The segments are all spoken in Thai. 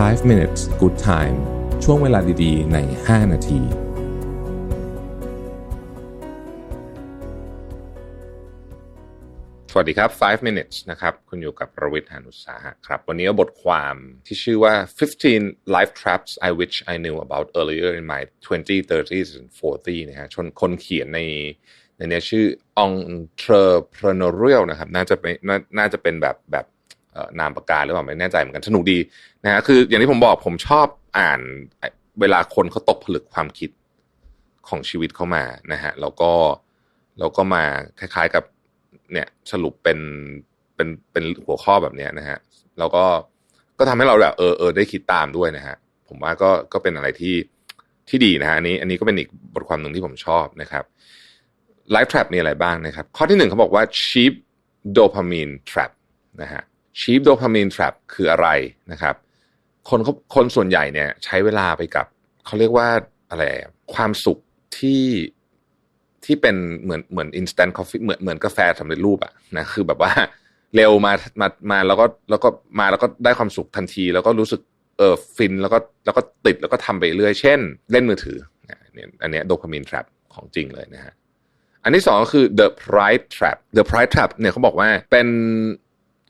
5 minutes good time ช่วงเวลาดีๆ ใน 5 นาที สวัสดีครับ 5 minutes นะครับ คุณอยู่กับประวิทย์หานุสาหะครับ วันนี้บทความที่ชื่อว่า 15 life traps I wish I knew about earlier in my 20s 30s and 40s นะฮะชนคนเขียนในในนี้ชื่อ entrepreneurial นะครับ น่าจะเป็นน,น่าจะเป็นแบบแบบ นามปากกาหรือเปล่าไม่แน่ใจเหมือนกันสนุกดีนะฮะคืออย่างที่ผมบอกผมชอบอ่านเวลาคนเขาตกผลึกความคิดของชีวิตเข้ามานะฮะแล้วก็แล้วก็มาคล้ายๆกับเนี่ยสรุปเป็นเป็นเป็นหัวข้อแบบเนี้ยนะฮะแล้วก็ก็ทำให้เราแบบเออเออได้คิดตามด้วยนะฮะผมว่าก็ก็เป็นอะไรที่ที่ดีนะฮะอันนี้อันนี้ก็เป็นอีกบทความหนึ่งที่ผมชอบนะครับ Life Trap มีอะไรบ้างนะครับ ข้อที่หนึ่งเขาบอกว่า cheap dopamine trap นะฮะ cheap dopamine trap คืออะไรนะครับ คนเขาคนส่วนใหญ่เนี่ย ใช้เวลาไปกับ เขาเรียกว่าอะไรความสุขที่ที่เป็นเหมือนเหมือน instant coffee เหมือนเหมือนกาแฟสำเร็จรูปอะนะคือแบบว่าเร็วมามามาแล้วก็แล้วก็มาแล้วก็ได้ความสุขทันที แล้วก็รู้สึกเออฟินแล้วก็แล้วก็ติดแล้วก็ทำไปเรื่อยเช่น เล่นมือถือเนี่ยอันเนี้ย dopamine trap ของจริงเลยนะฮะอันที่สองก็คือ the pride trap the pride trap เนี่ยเขาบอกว่าเป็น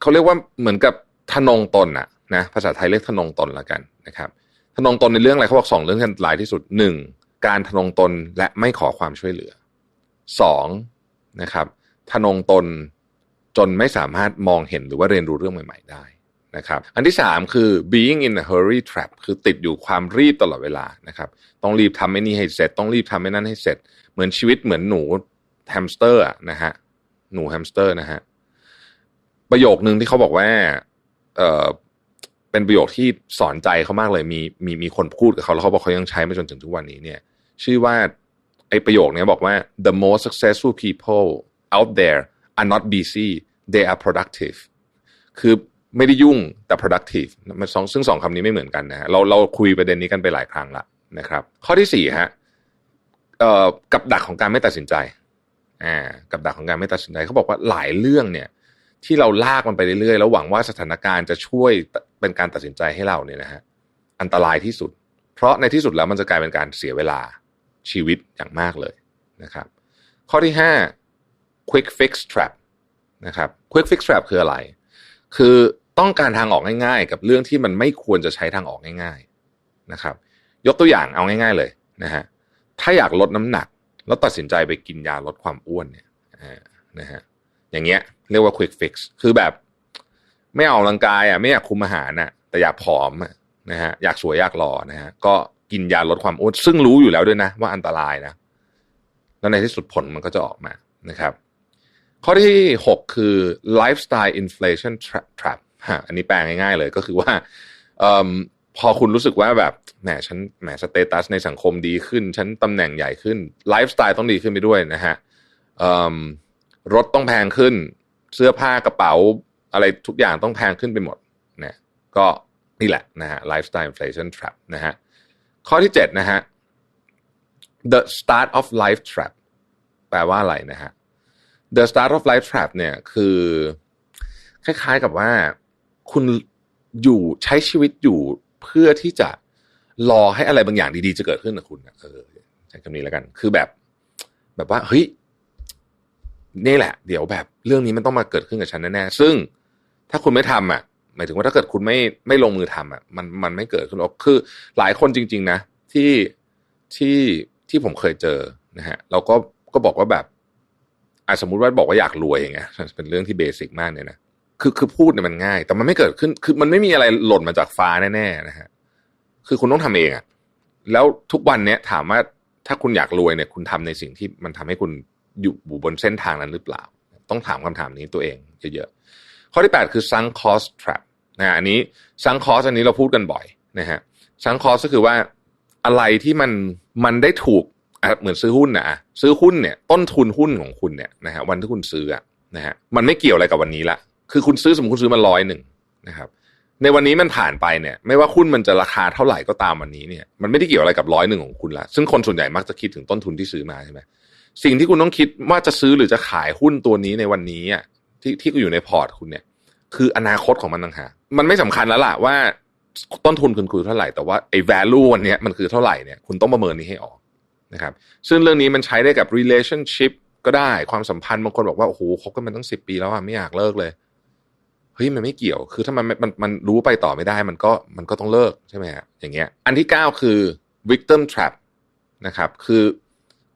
เขาเรียกว่าเหมือนกับทนงตนอะนะภาษาไทยเรียกทนงตนล้วกันนะครับทนงตนในเรื่องอะไรเขาบอกสองเรื่องที่อันตรายที่สุดหนึ่งการทนงตนและไม่ขอความช่วยเหลือสองนะครับทนงตนจนไม่สามารถมองเห็นหรือว่าเรียนรู้เรื่องใหม่ ๆ ได้นะครับอันที่สามคือ being in a hurry trap คือติดอยู่ความรีบตลอดเวลานะครับต้องรีบทำไอ้นี่ให้เสร็จ ต้องรีบทำไอ้นั่นให้เสร็จ เหมือนชีวิตเหมือนหนูแฮมสเตอร์นะฮะหนูแฮมสเตอร์นะฮะ ประโยคนึงที่เขาบอกว่า เออเป็นประโยคที่สอนใจเขามากเลยมีมีมีคนพูดกับเขาแล้วเขาบอกเขายังใช้มาจนถึงทุกวันนี้เนี่ย ชื่อว่าไอประโยคนี้บอกว่า the most successful people out there are not busy they are productive คือไม่ได้ยุ่งแต่ productive มันสองซึ่งสองคำนี้ไม่เหมือนกันนะฮะเราเราคุยประเด็นนี้กันไปหลายครั้งละนะครับ ข้อที่สี่ฮะกับดักของการไม่ตัดสินใจอ่ากับดักของการไม่ตัดสินใจเขาบอกว่าหลายเรื่องเนี่ย ที่เราลากมันไปเรื่อยๆแล้วหวังว่าสถานการณ์จะช่วยเป็นการตัดสินใจให้เราเนี่ยนะฮะอันตรายที่สุด เพราะในที่สุดแล้วมันจะกลายเป็นการเสียเวลาชีวิตอย่างมากเลยนะครับ ข้อที่ห้า quick fix trap นะครับ quick fix trap คืออะไร คือต้องการทางออกง่ายๆ กับเรื่องที่มันไม่ควรจะใช้ทางออกง่าย ๆนะครับ ยกตัวอย่างเอาง่าย ๆ เลยนะฮะถ้าอยากลดน้ำหนัก แล้วตัดสินใจไปกินยาลดความอ้วนเนี่ยนะฮะ อย่างเงี้ย เรียกว่า quick fix คือแบบ ไม่เอาร่างกายอะไม่อยากคุมอาหารอะ แต่อยากผอมนะฮะอยากสวยอยากหล่อนะฮะก็กินยาลดความอ้วนซึ่งรู้อยู่แล้วด้วยนะ ว่าอันตรายนะ แล้วในที่สุดผลมันก็จะออกมานะครับ ข้อที่ 6 คือ lifestyle inflation trap ฮะอันนี้แปลง่ายๆเลยก็คือว่าอพอคุณรู้สึกว่าแบบแหมฉันแหมสเตตัสในสังคมดีขึ้น ฉันตำแหน่งใหญ่ขึ้นไลฟ์สไตล์ต้องดีขึ้นไปด้วยนะฮะ รถต้องแพงขึ้น เสื้อผ้ากระเป๋าอะไรทุกอย่างต้องแพงขึ้นไปหมดเนี่ยก็นี่แหละนะฮะ lifestyle inflation trap นะฮะข้อที่7นะฮะ the start of life trap แปลว่าอะไรนะฮะ the start of life trap เนี่ยคือ คล้ายๆกับว่าคุณอยู่ใช้ชีวิตอยู่เพื่อที่จะรอให้อะไรบางอย่างดีๆ จะเกิดขึ้นกับคุณเออใช้คำนี้แล้วกัน คือแบบ แบบว่าเฮ้ย นี่แหละ เดี๋ยวแบบเรื่องนี้มันต้องมาเกิดขึ้นกับฉันแน่ๆซึ่งถ้าคุณไม่ทำอะหมายถึงว่าถ้าเกิดคุณไม่ไม่ลงมือทำอะมันมันไม่เกิดขึ้นหรอกคือหลายคนจริง ๆ นะ ที่ที่ที่ผมเคยเจอนะฮะเราก็ก็บอกว่าแบบอะสมมุติว่าบอกว่าอยากรวยอย่างเงี้ยเป็นเรื่องที่เบสิกมากเนี่ยนะคือคือพูดเนี่ยมันง่าย แต่มันไม่เกิดขึ้น คือมันไม่มีอะไรหล่นมาจากฟ้าแน่ๆนะฮะคือคุณต้องทำเองอะแล้วทุกวันเนี้ยถามว่าถ้าคุณอยากรวยเนี่ย คุณทำในสิ่งที่มันทำให้คุณ อยู่บนเส้นทางนั้นหรือเปล่า ต้องถามคำถามนี้ตัวเองเยอะๆ ข้อที่ 8 คือ sunk cost trap นะอันนี้ sunk cost อันนี้เราพูดกันบ่อยนะฮะ sunk cost ก็คือว่าอะไรที่มันมันได้ถูกเหมือนซื้อหุ้นนะซื้อหุ้นเนี่ยต้นทุนหุ้นของคุณเนี่ยนะฮะวันที่คุณซื้ออนะฮะมันไม่เกี่ยวอะไรกับวันนี้ละคือคุณซื้อสมมติคุณซื้อมาร้อยหนึ่งนะครับในวันนี้มันผ่านไปเนี่ย ไม่ว่าหุ้นมันจะราคาเท่าไหร่ก็ตามวันนี้เนี่ย มันไม่ได้เกี่ยวอะไรกับร้อยหนึ่งของคุณละซึ่งคนส่วนใหญ่มักจะคิดถึงต้นทุนที่ซื้อมาใช่ไหม สิ่งที่คุณต้องคิดว่าจะซื้อหรือจะขายหุ้นตัวนี้ในวันนี้อะที่ที่อยู่ในพอร์ตคุณเนี่ย คืออนาคตของมันต่างหากมันไม่สำคัญแล้วล่ะว่า ต้นทุนคุณคือเท่าไหร่แต่ว่าไอ้ value วันนี้มันคือเท่าไหร่เนี่ยคุณต้องประเมินนี้ให้ออกนะครับ ซึ่งเรื่องนี้มันใช้ได้กับ relationship ก็ได้ความสัมพันธ์บางคนบอกว่าโอ้โหคบกันมาตั้งสิบปีแล้วอะไม่อยากเลิกเลยเฮ้ยมันไม่เกี่ยว คือถ้ามันมันมันรู้ไปต่อไม่ได้ มันก็มันก็ต้องเลิกใช่ไหมฮะอย่างเงี้ย อันที่เก้าคือ victim trap นะครับ คือ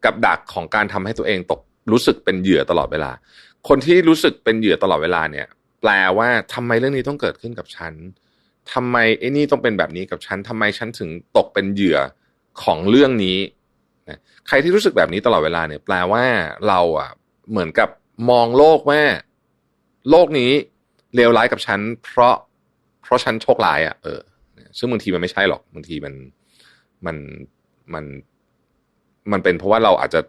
กับดักของการทำให้ตัวเองตกรู้สึกเป็นเหยื่อตลอดเวลา คนที่รู้สึกเป็นเหยื่อตลอดเวลาเนี่ย แปลว่าทำไมเรื่องนี้ต้องเกิดขึ้นกับฉันทำไมไอ้นี่ต้องเป็นแบบนี้กับฉันทำไมฉันถึงตกเป็นเหยื่อของเรื่องนี้นะใครที่รู้สึกแบบนี้ตลอดเวลาเนี่ย แปลว่าเราอะเหมือนกับมองโลกว่า โลกนี้เลวร้ายกับฉัน เพราะ เพราะฉันโชคร้ายอะเออซึ่งบางทีมันไม่ใช่หรอกบางทีมันมันมัน มันเป็นเพราะว่าเราอาจจะ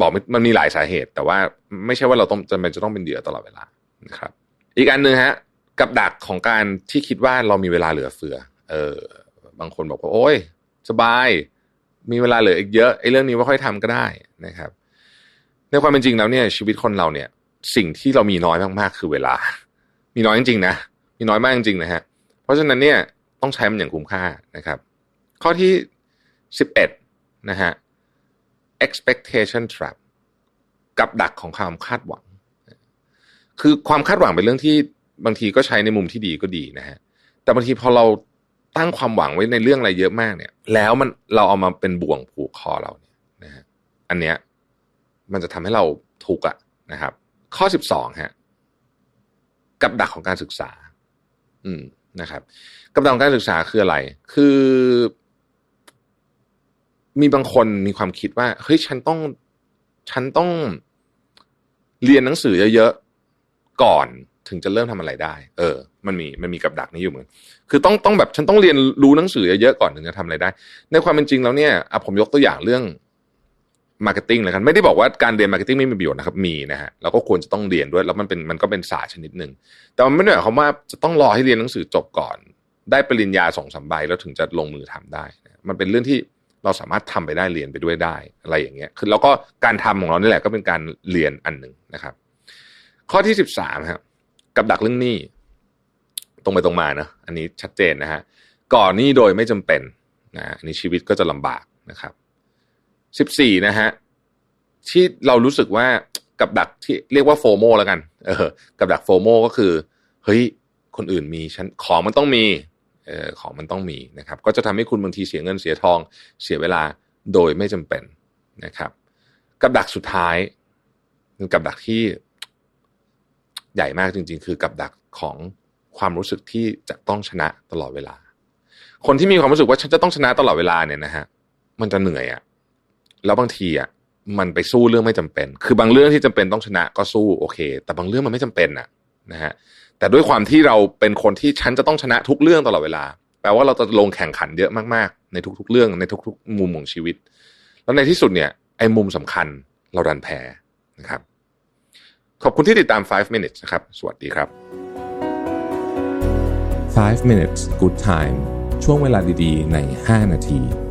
บอกมันมีหลายสาเหตุ แต่ว่าไม่ใช่ว่าเราต้องจำเป็นจะต้องเป็นเหยื่อตลอดเวลานะครับ อีกอันหนึ่งฮะ กับดักของการที่คิดว่าเรามีเวลาเหลือเฟือ เออ บางคนบอกว่าโอ้ย สบาย มีเวลาเหลืออีกเยอะไอ้เรื่องนี้ว่าค่อยทำก็ได้นะครับ ในความเป็นจริงแล้วเนี่ย ชีวิตคนเราเนี่ย สิ่งที่เรามีน้อยมากๆคือเวลา มีน้อยจริงๆนะมีน้อยมากจริงๆนะฮะเพราะฉะนั้นเนี่ยต้องใช้มันอย่างคุ้มค่านะครับ ข้อที่สิบเอ็ด นะฮะ expectation trap กับดักของความคาดหวัง คือความคาดหวังเป็นเรื่องที่บางทีก็ใช้ในมุมที่ดีก็ดีนะฮะ แต่บางทีพอเราตั้งความหวังไว้ในเรื่องอะไรเยอะมากเนี่ย แล้วมันเราเอามาเป็นบ่วงผูกคอเราเนี่ยนะฮะ อันเนี้ยมันจะทำให้เราทุกข์อะนะครับ ข้อสิบสองฮะกับดักของการศึกษา อืมนะครับ กับดักของการศึกษาคืออะไร คือ มีบางคนมีความคิดว่าเฮ้ยฉันต้อง ฉันต้องเรียนหนังสือเยอะๆก่อนถึงจะเริ่มทำอะไรได้ เออ มันมีมันมีกับดักนี้อยู่เหมือน คือต้องต้องแบบฉันต้องเรียนรู้หนังสือเยอะๆก่อนถึงจะทำอะไรได้ ในความเป็นจริงแล้วเนี่ยอะผมยกตัวอย่างเรื่องมาร์เก็ตติ้งเลยกันไม่ได้บอกว่าการเรียนมาร์เก็ตติ้งไม่มีประโยชน์นะครับมีนะฮะเราก็ควรจะต้องเรียนด้วย แล้วมันเป็นมันก็เป็นศาสตร์ชนิดหนึ่งแต่มันไม่ได้หมายความว่าจะต้องรอให้เรียนหนังสือจบก่อน ได้ปริญญาสองสามใบแล้วถึงจะลงมือทำได้ มันเป็นเรื่องที่ เราสามารถทำไปได้เรียนไปด้วยได้อะไรอย่างเงี้ยคือแล้วก็การทำของเรานี่แหละก็เป็นการเรียนอันหนึ่งนะครับ ข้อที่สิบสามครับกับดักเรื่องหนี้ ตรงไปตรงมานะอันนี้ชัดเจนนะฮะก่อนหนี้โดยไม่จำเป็นนะอันนี้ชีวิตก็จะลำบากนะครับสิบสี่นะฮะที่เรารู้สึกว่ากับดักที่เรียกว่าโฟโมแล้วกัน เออ กับดักโฟโมก็คือ เฮ้ย คนอื่นมีฉันของมันต้องมี ของมันต้องมีนะครับ ก็จะทำให้คุณบางทีเสียเงินเสียทองเสียเวลาโดยไม่จำเป็นนะครับ กับดักสุดท้ายกับดักที่ใหญ่มากจริง ๆ คือกับดักของความรู้สึกที่จะต้องชนะตลอดเวลา คนที่มีความรู้สึกว่าฉันจะต้องชนะตลอดเวลาเนี่ยนะฮะมันจะเหนื่อยอะแล้วบางทีอะมันไปสู้เรื่องไม่จำเป็น คือบางเรื่องที่จำเป็นต้องชนะก็สู้โอเค แต่บางเรื่องมันไม่จำเป็นอะนะฮะ แต่ด้วยความที่เราเป็นคนที่ฉันจะต้องชนะทุกเรื่องตลอดเวลา แปลว่าเราจะลงแข่งขันเยอะมากๆ ในทุกๆ เรื่องในทุกๆ มุมของชีวิต แล้วในที่สุดเนี่ยไอ้มุมสำคัญเราดันแพ้นะครับ ขอบคุณที่ติดตาม 5 minutes นะครับ สวัสดีครับ 5 minutes good time ช่วงเวลาดีๆ ใน 5 นาที